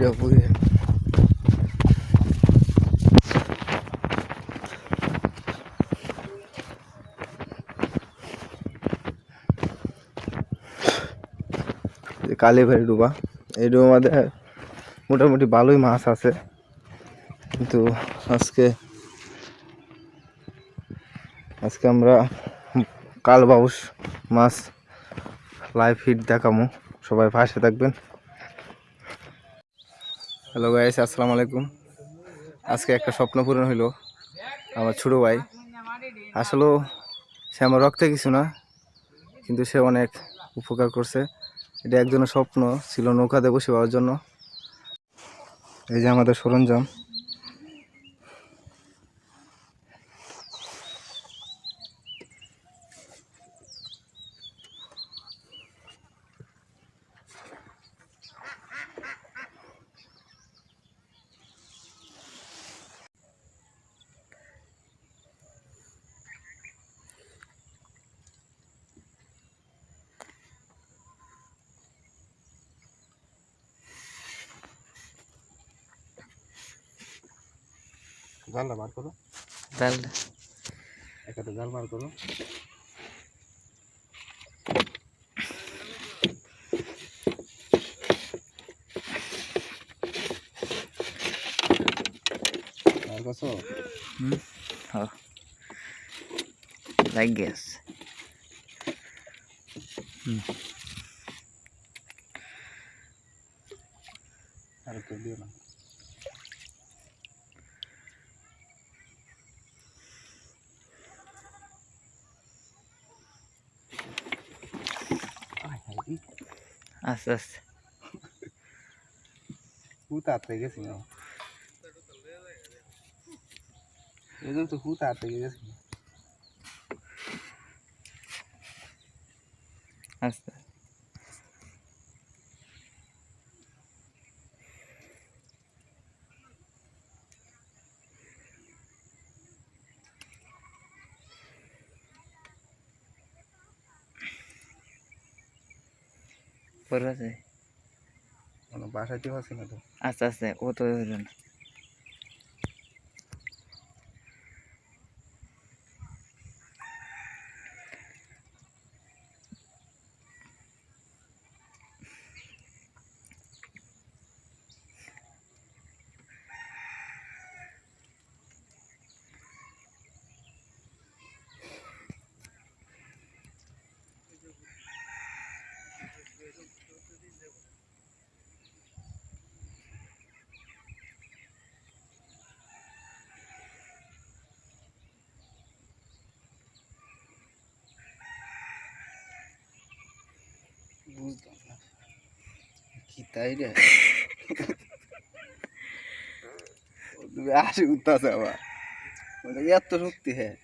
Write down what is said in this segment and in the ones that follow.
পুরা পুরে কালীবাড়ি ডুবা। এই ডুবা মধ্যে মোটামুটি ভালোই মাছ আছে। কিন্তু আজকে আজকে আমরা কাল বাউস মাছ লাইভ হিট দেখামো। সবাই পাশে থাকবেন। হ্যালো গাইস আসসালামু আলাইকুম আজকে একটা স্বপ্ন পূরণ হইল আমার ছোটো ভাই। আসলেও সে আমার রক্তে কিছু না, কিন্তু সে অনেক উপকার করছে। এটা একজনের স্বপ্ন ছিল নৌকাতে বসে পাওয়ার জন্য। এই যে আমাদের সরঞ্জাম। জালটা বার করো। জাল একটা জাল বার করো। বার করছ? লাগ গেছে আর কেউ দিও না। আস্তে আস্তে। হুতা আটতে গেছি না এদের তো হুতা আটতে গেছি। আস্তে। পরে আছে? মানে বাসাইতে পারছি না তো আস্তে আস্তে ও তো কি তাই রে তুমি আসি উঠতেছে আবার এত শক্তি হ্যাঁ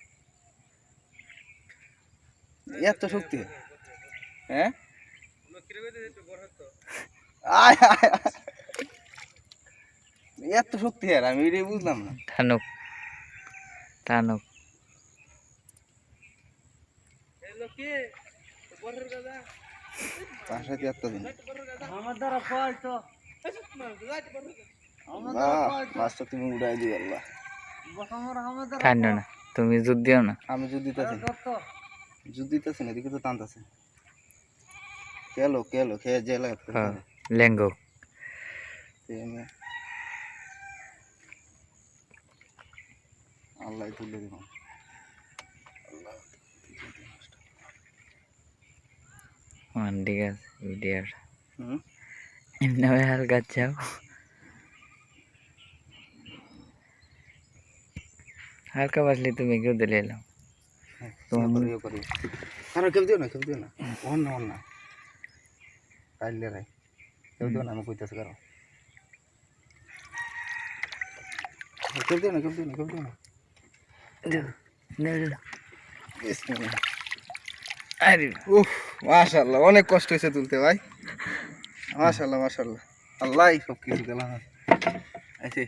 এত শক্তি হ্যাঁ আয় আয় আয়। এত শক্তি হ্যাঁ আমি এটাই বুঝলাম না টানুক টানুক এত দিন। আমার মাছটা তুমি উড়াই দিও আল্লাহ। না তুমি দিও না। আমি যদি দিতেছি। যদি দিতেছি না এদিকে তো টানতেছে কেলো কেলো খেয়ে যে লাগে হ্যাঁ লেঙ্গো। আল্লাহ তুলে দিব। মান ঠিক আছে ভিডিওর হুম এমনি ভাবে হালকা যাও হালকা বাসলে তুমি কেউ দিলে এলাম তোমার করি ইয়ে করি আরে কেউ দিও না কেউ দিও না ওহন না ওহন না কাইলে রাই কেউ দিও না আমি কইতেছি কারও কেউ দিও না কেউ দিও না কেউ দিও না বিসমিল্লাহ। আরে উফ, মাশাআল্লাহ, অনেক কষ্ট হয়েছে তুলতে ভাই। মাশাল্লাহ মাশাল্লাহ আল্লাহ সব কিছু দিলাম আছে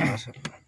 মাশাআল্লাহ।